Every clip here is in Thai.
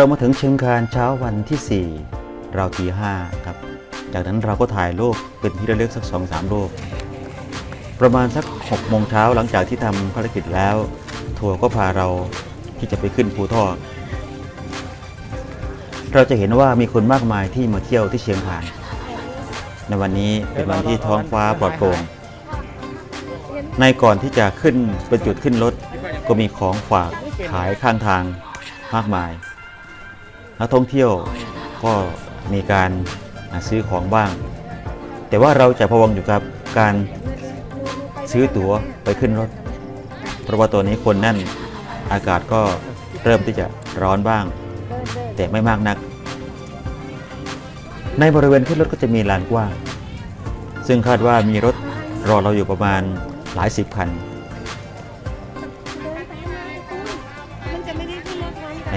เรามาถึงเชียงคานเช้าวันที่ 4 เราตีห้าครับ จากนั้นเราก็ถ่ายรูปเป็นที่ระลึกสักสองสามรูป ประมาณสัก6โมงเช้าหลังจากที่ทำภารกิจแล้ว ทัวร์ก็พาเราที่จะไปขึ้นภูทอกเราจะเห็นว่ามีคนมากมายที่มาเที่ยวที่เชียงคาน ในวันนี้เป็นวันที่ท้องฟ้าปลอดโปร่ง ในก่อนที่จะขึ้นเป็นจุดขึ้นรถก็มีของฝากขายข้างทางมากมาย นักท่องเที่ยวก็มีการซื้อของบ้าง แต่ว่าเราจะพะวงอยู่กับการซื้อตั๋วไปขึ้นรถ เพราะว่าตัวนี้คนแน่นอากาศก็เริ่มที่จะร้อนบ้าง แต่ไม่มากนัก ในบริเวณขึ้นรถก็จะมีลานกว้างซึ่งคาดว่ามีรถรอเราอยู่ประมาณหลายสิบคันมัน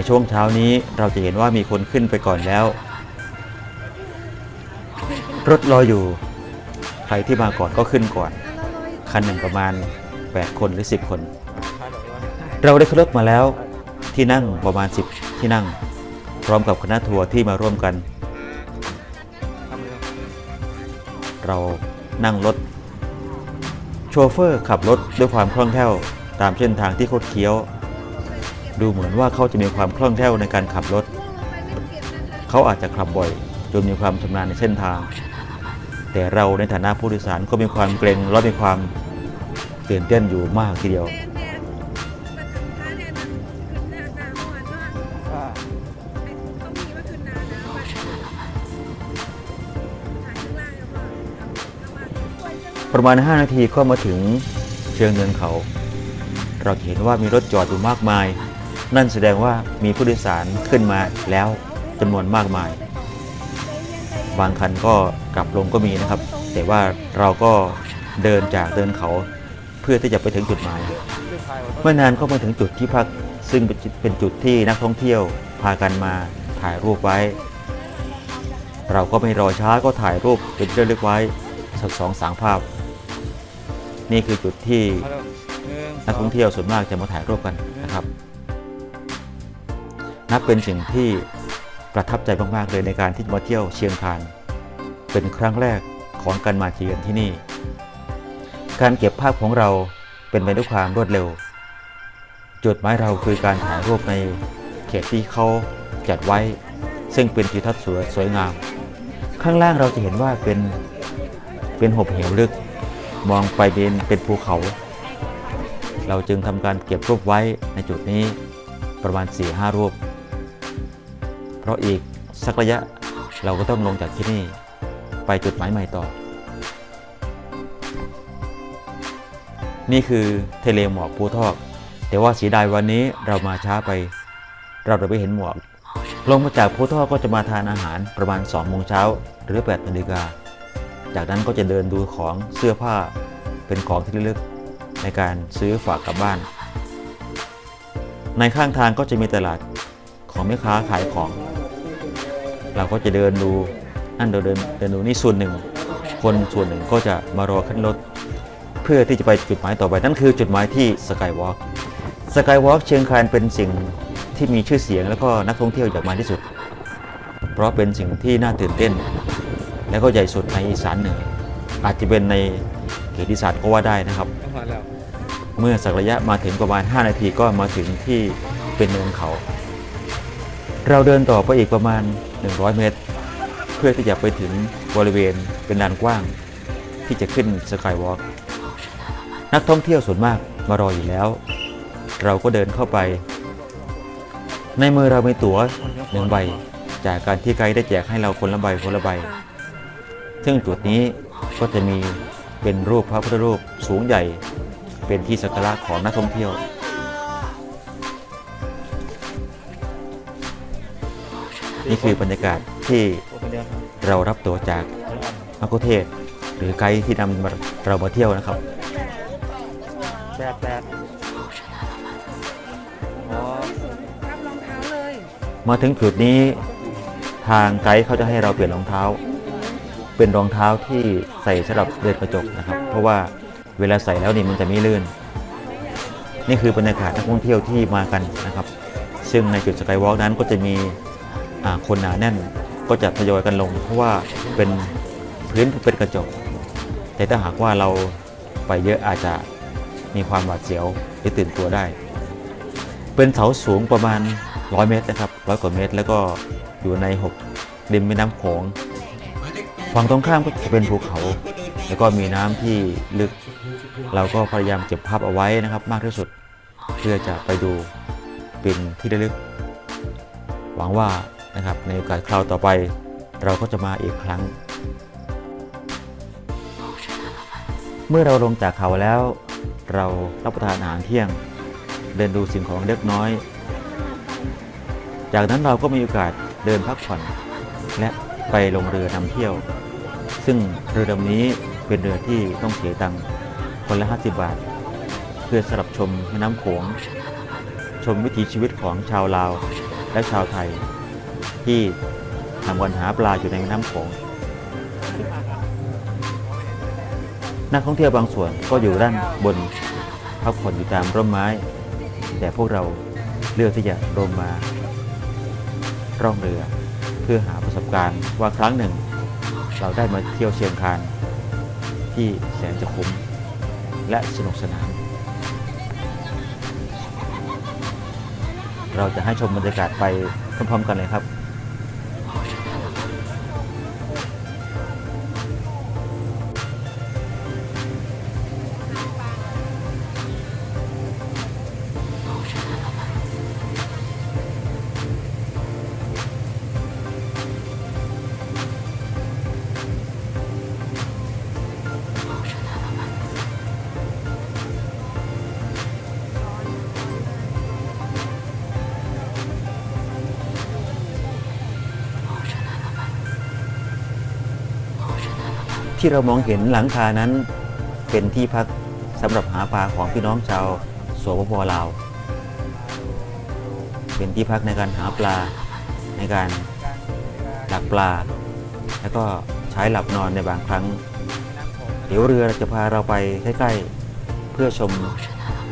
ช่วงเช้านี้เราจะเห็นว่ามีคนขึ้นไปก่อนแล้ว รถรออยู่ ใครที่มาก่อนก็ขึ้นก่อน คันหนึ่งประมาณ 8 คนหรือ 10 คน เราได้ขึ้นรถมาแล้วที่นั่งประมาณ 10 ที่นั่ง พร้อมกับคณะทัวร์ที่มาร่วมกัน เรานั่งรถ โชเฟอร์ขับรถด้วยความคล่องแคล่วตามเส้นทางที่คดเคี้ยว ดูเหมือนว่าเขาจะมีความคล่องแคล่วในการขับรถ เขาอาจจะขับบ่อยจนมีความชำนาญในเส้นทาง แต่เราในฐานะผู้โดยสารก็มีความเกรงและมีความตื่นเต้นอยู่มากทีเดียว ประมาณ 5 นาทีก็มาถึงเชิงเนินเขา เราเห็นว่ามีรถจอดอยู่มากมาย นั่นแสดงว่ามีผู้โดยสารขึ้นมาแล้วจำนวนมากมาย บางคันก็กลับลงก็มีนะครับ แต่ว่าเราก็เดินจากเดินเขาเพื่อที่จะไปถึงจุดหมายเมื่อนานก็มาถึงจุดที่พักซึ่งเป็นจุดที่นักท่องเที่ยวพากันมาถ่ายรูปไว้ เราก็ไม่รอช้าก็ถ่ายรูปเป็นที่ระลึกไว้สักสองสามภาพ นี่คือจุดที่นักท่องเที่ยวส่วนมากจะมาถ่ายรูปกันนะครับ นับเป็นสิ่งที่ประทับใจมากๆเลยในการที่มาเที่ยวเชียงคาน เป็นครั้งแรกของการมาเชียงที่นี่ การเก็บภาพของเราเป็นไปด้วยความรวดเร็ว จุดหมายเราคือการถ่ายรูปในเขตที่เขาจัดไว้ ซึ่งเป็นทิวทัศน์สวยสวยงาม ข้างล่างเราจะเห็นว่าเป็นเป็นหบเหวลึก มองไปเป็นเป็นภูเขา เราจึงทำการเก็บรูปไว้ในจุดนี้ประมาณ4-5รูป เพราะอีกสักระยะเราก็ต้องลงจากที่นี่ไปจุดหมายใหม่ต่อ นี่คือทะเลหมอกภูทอก แต่ว่าสีดายวันนี้เรามาช้าไป เราได้ไปเห็นหมอกลงมาจากภูทอกก็จะมาทานอาหารประมาณ2โมงเช้าหรือ8นาฬิกา จากนั้นก็จะเดินดูของเสื้อผ้าเป็นของที่ระลึกในการซื้อฝากกลับบ้าน ในข้างทางก็จะมีตลาดของแม่ค้าขายของ เราก็จะเดินดูนั่นเดินเดินเดินดูนี่ส่วนหนึ่ง คนส่วนหนึ่งก็จะมารอขึ้นรถ เพื่อที่จะไปจุดหมายต่อไป นั่นคือจุดหมายที่สกายวอล์กสกายวอล์กเชียงคานเป็นสิ่งที่มีชื่อเสียงแล้วก็นักท่องเที่ยวอยากมาที่สุด เพราะเป็นสิ่งที่น่าตื่นเต้น และก็ใหญ่สุดในอีสานเหนืออาจจะเป็นในเขตอีสานก็ว่าได้นะครับ เมื่อสักระยะมาถึงประมาณ 5 นาทีก็มาถึงที่เป็นเนินเขา เราเดินต่อไปอีกประมาณ 100 เมตร เพื่อที่จะไปถึงบริเวณเป็นลานกว้าง ที่จะขึ้นสกายวอล์กนักท่องเที่ยวส่วนมากมารออยู่แล้ว เราก็เดินเข้าไป ในมือเรามีตั๋วหนึ่งใบ จากการที่ไกด์ได้แจกให้เราคนละใบคนละใบ ซึ่งจุดนี้ก็จะมีเป็นรูปพระพุทธรูปสูงใหญ่ เป็นที่สักการะของนักท่องเที่ยว นี่คือบรรยากาศที่คนเดียวครับเรารับตัวจากมักคุเทศก์หรือไกด์ที่นำเรามาเที่ยวนะครับแปดแปดอ๋อรับรองเท้าเลยมาถึงจุดนี้ทางไกด์เขาจะให้เราเปลี่ยนรองเท้า เป็นรองเท้าที่ใส่สำหรับเดินกระจกนะครับ เพราะว่าเวลาใส่แล้วนี่มันจะไม่ลื่น นี่คือบรรยากาศนักท่องเที่ยวที่มากันนะครับ ซึ่งในจุดสกายวอล์กนั้นก็จะมีอ่า คนหนาแน่นก็จะทยอยกันลง เพราะว่าเป็นพื้นเป็นกระจก แต่ถ้าหากว่าเราไปเยอะอาจจะมีความหวาดเสียวหรือตื่นตัวได้ เป็นเสาสูงประมาณ 100 เมตรนะครับร้อยกว่าเมตร แล้วก็อยู่ในหกริมแม่น้ำโขงฝั่งตรงข้ามก็จะเป็นภูเขา แล้วก็มีน้ำที่ลึก เราก็พยายามเก็บภาพเอาไว้นะครับมากที่สุด เพื่อจะไปดูเป็นที่ระลึก หวังว่า นะครับ ในโอกาสคราวต่อไป เราก็จะมาอีกครั้ง เมื่อเราลงจากเขาแล้ว เรารับประทานอาหารเที่ยง เดินดูสิ่งของเล็กน้อย จากนั้นเราก็มีโอกาสเดินพักผ่อน และไปลงเรือนำเที่ยว ซึ่งเรือลำนี้เป็นเรือที่ต้องเสียตังค์คนละ 50 บาท เพื่อสลับชมแม่น้ำโขงชมวิถีชีวิตของชาวลาวและชาวไทย ที่ทำกันหาปลาอยู่ในแม่น้ำโขงนักท่องเที่ยวบางส่วนก็อยู่ด้านบนพักผ่อนอยู่ตามร่มไม้ แต่พวกเราเลือกที่จะลงมา ร่องเรือ เพื่อหาประสบการณ์ว่าครั้งหนึ่ง เราได้มาเที่ยวเชียงคานที่แสนจะคุ้มและสนุกสนาน เราจะให้ชมบรรยากาศไปพร้อมๆกันเลยครับ ที่เรามองเห็นหลังคานั้นเป็นที่พักสำหรับหาปลาของพี่น้องชาวสปปลาว เป็นที่พักในการหาปลาในการดักปลา แล้วก็ใช้หลับนอนในบางครั้ง เดี๋ยวเรือจะพาเราไปใกล้ๆ เพื่อชม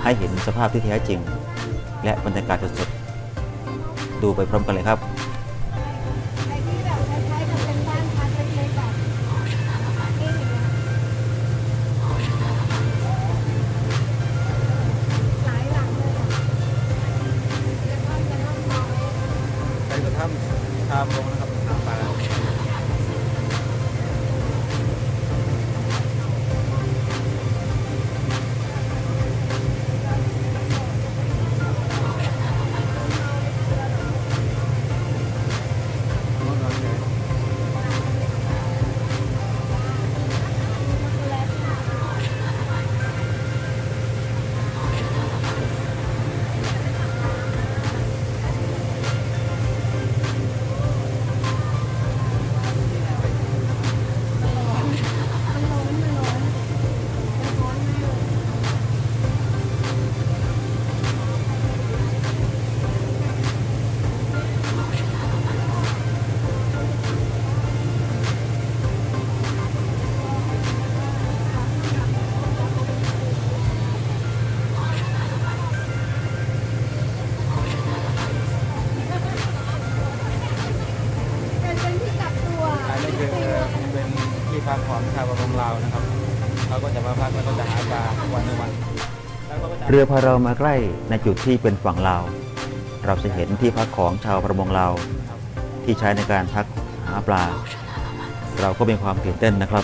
ให้เห็นสภาพที่แท้จริง และบรรยากาศสดๆดูไปพร้อมกันเลยครับำ เรือพาเรามาใกล้ในจุดที่เป็นฝั่งลาว เราจะเห็นที่พักของชาวประมงลาว ที่ใช้ในการพักหาปลา เราก็มีความตื่นเต้นนะครับ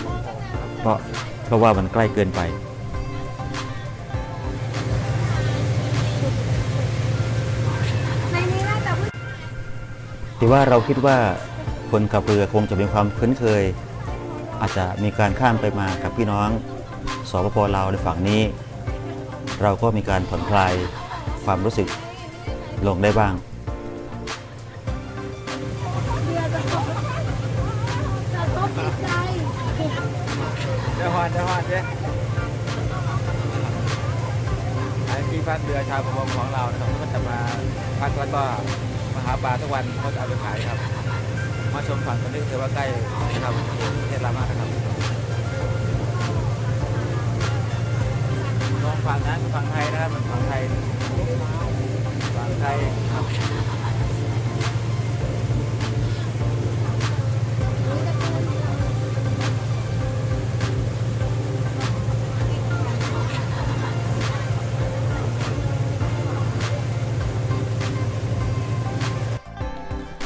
เพราะเพราะว่ามันใกล้เกินไปในนี้น่าจะผู้แต่ว่าเราคิดว่าคนขับเรือคงจะมีความคุ้นเคย อาจจะมีการข้ามไปมากับพี่น้องสปปลาวในฝั่งนี้ เราก็มีการผ่อนคลายความรู้สึกลงได้บ้างเรือจะตกจะตกติดใจเดี๋ยวฮอนเดี๋ยวฮอนเจ๊อันนี้ที่พักเรือชาวประมงของเรานะครับก็จะมาพักแล้วก็มาหาปลาทุกวันเขาจะเอาไปขายครับ มาชมฝั่งตรงนี้ถือว่าใกล้นะครับประเทศลามานะครับ ฝั่งนั้นฝั่งไทยนะมันฝั่งไทยฝั่งไทย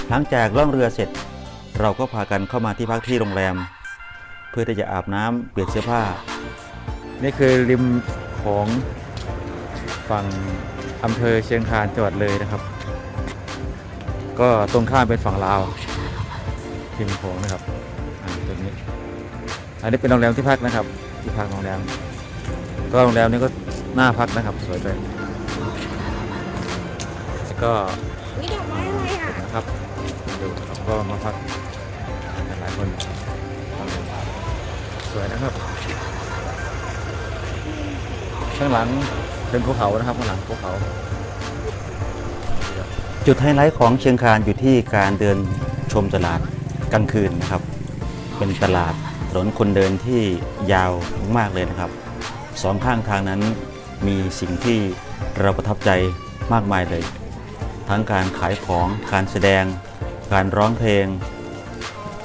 หลังจากล่องเรือเสร็จ เราก็พากันเข้ามาที่พักที่โรงแรม เพื่อที่จะอาบน้ำเปลี่ยนเสื้อผ้า นี่คือริม ของฝั่งอำเภอเชียงคานจังหวัดเลยนะครับ ก็ตรงข้ามเป็นฝั่งลาวริมโขงนะครับอ่าตรงนี้ อันนี้เป็นโรงแรมที่พักนะครับ ที่พักโรงแรม ก็โรงแรมนี้ก็น่าพักนะครับ สวยไปแล้วก็นี่ดอกไม้อะไรอะนะครับดูก็มาพักหลายคน สวยนะครับ ข้างหลังเป็นภูเขานะครับข้างหลังภูเขา จุดไฮไลท์ของเชียงคานอยู่ที่การเดินชมตลาดกลางคืนนะครับ เป็นตลาดถนนคนเดินที่ยาวมากๆเลยนะครับสองข้างทางนั้นมีสิ่งที่เราประทับใจมากมายเลย ทั้งการขายของการแสดง การร้องเพลง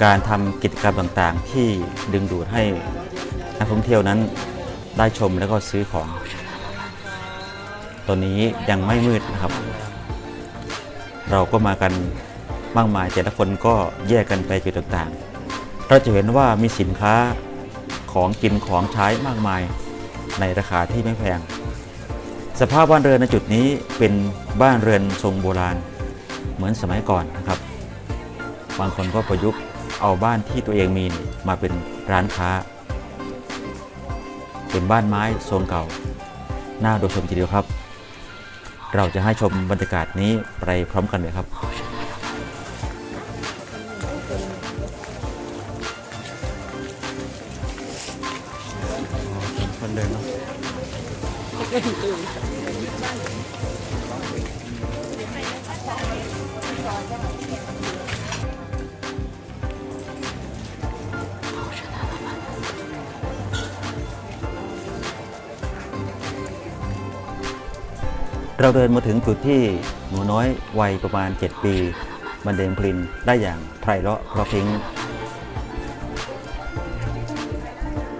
การทำกิจกรรมต่างๆ ที่ดึงดูดให้นักท่องเที่ยวนั้น ได้ชมแล้วก็ซื้อของตอนนี้ยังไม่มืดนะครับ เราก็มากันมากมายแต่ละคนก็แยกกันไปจุดต่างๆ เราจะเห็นว่ามีสินค้าของกินของใช้มากมายในราคาที่ไม่แพง สภาพบ้านเรือนในจุดนี้เป็นบ้านเรือนทรงโบราณเหมือนสมัยก่อนนะครับ บางคนก็ประยุกต์เอาบ้านที่ตัวเองมีมาเป็นร้านค้า เป็นบ้านไม้ทรงเก่า น่าดูชมทีเดียวครับ เราจะให้ชมบรรยากาศนี้ไปพร้อมกันเลยครับ คนเดินเนาะ เราเดินมาถึงจุดที่หนูน้อยวัยประมาณ 7 ปีบันเดงพลงได้อย่างไพเราะเพราะพริ้ง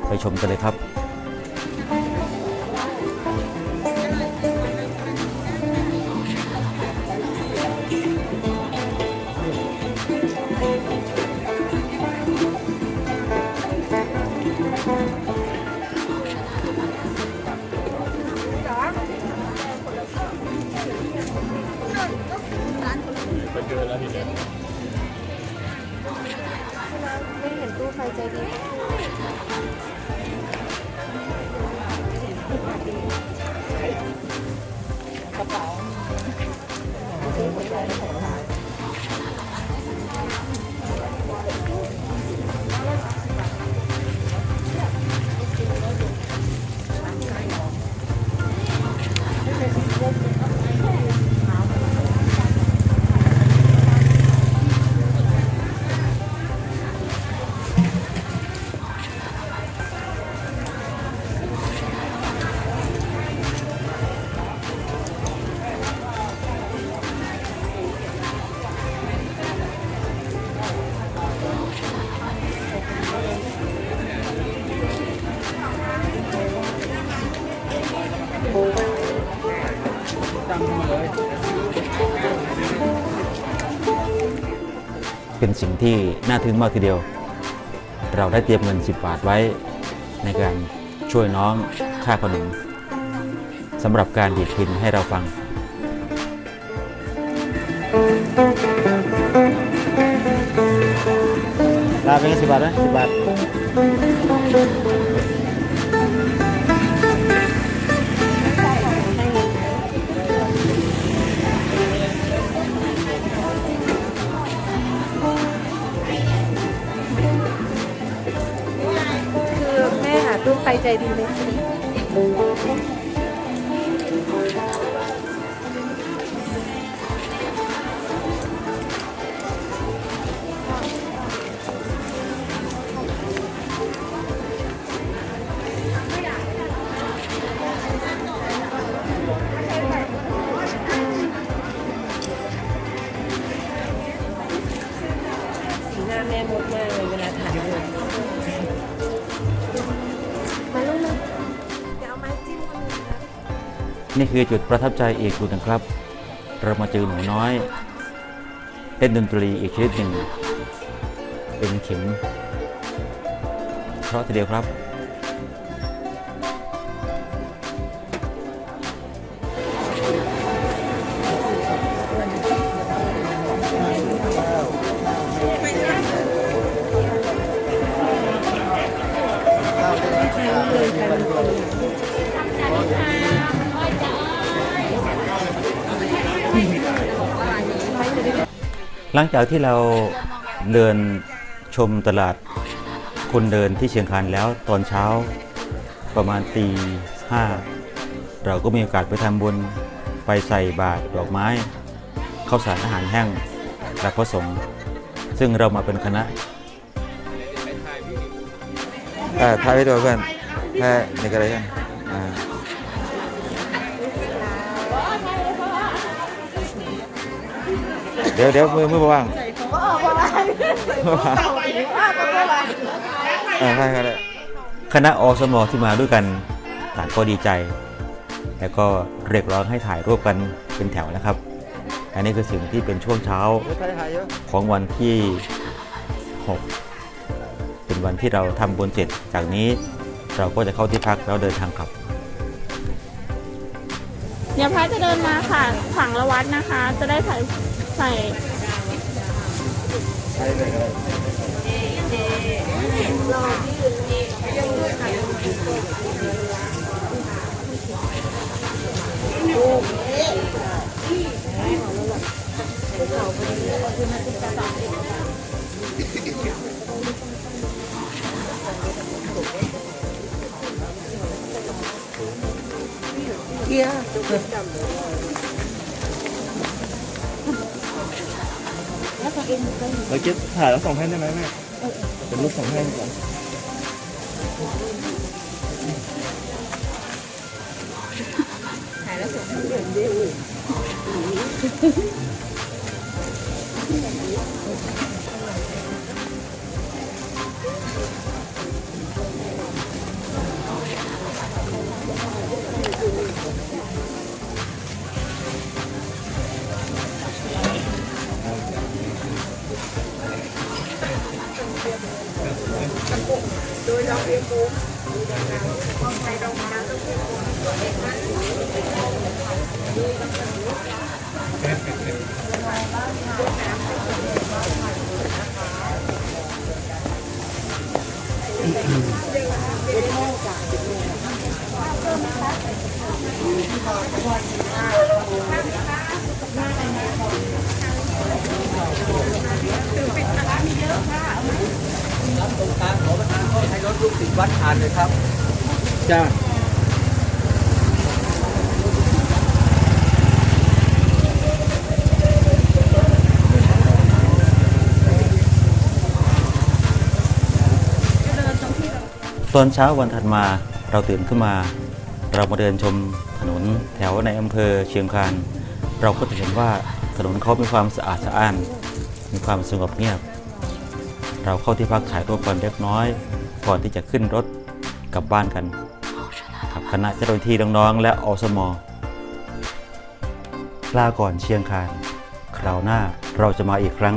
ไปชมกันเลยครับ ไม่เห็นตู้ไฟใจดี เป็นสิ่งที่น่าทึ่งมากทีเดียว เราได้เตรียมเงิน 10 บาทไว้ในการช่วยน้องค่าขนมสำหรับการดีดพินให้เราฟัง ลาเป็นสิบบาทไหมสิบบาท แม่มดมากเลยเวลาถ่ายรูปมาลูกมาเดี๋ยวเอาไม้จิ้มคนหนึ่งนะนี่คือจุดประทับใจอีกจุดหนึงครับ เรามาเจอหนูน้อยเล่นดนตรีอีกชนิดหนึ่งเป็นเข็มเพราะทีเดียวครับ หลังจากที่เราเดินชมตลาดคนเดินที่เชียงคานแล้วตอนเช้าประมาณตีห้าเราก็มีโอกาสไปทำบุญไปใส่บาตรดอกไม้ข้าวสารอาหารแห้งกับพระสงฆ์ซึ่งเรามาเป็นคณะอ่าถ่ายไปด้วยเพื่อน แค่ในกระไรกันอ่าเดี๋ยวเดี๋ยวมือมือว่างก็ออกมาบ้านก็ออกมาบ้านอ่าใช่ครับคณะอสมที่มาด้วยกันต่างก็ดีใจ แล้วก็เรียกร้องให้ถ่ายรูปกันเป็นแถวนะครับ อันนี้คือสิ่งที่เป็นช่วงเช้าของวันที่ 6 เป็นวันที่เราทำบุญเสร็จจากนี้ เราก็จะเข้าที่พักแล้วเดินทางกลับ เดี๋ยวพระจะเดินมาค่ะฝั่งละวัดนะคะ จะได้ใส่ใส่ เราเก็บถ่ายแล้วส่งให้ได้ไหมแม่เป็นรูปส่งให้ดีกว่าให้ จ้าตอนเช้าวันถัดมาเราตื่นขึ้นมา เรามาเดินชมถนนแถวในอำเภอเชียงคานเราก็จะเห็นว่าถนนเขามีความสะอาดสะอ้าน มีความสงบเงียบ เราเข้าที่พักถ่ายรูปกันเล็กน้อย ก่อนที่จะขึ้นรถกลับบ้านกัน ณะเจ้าหน้าที่น้องๆและอสมลาก่อนเชียงคาน คราวหน้าเราจะมาอีกครั้ง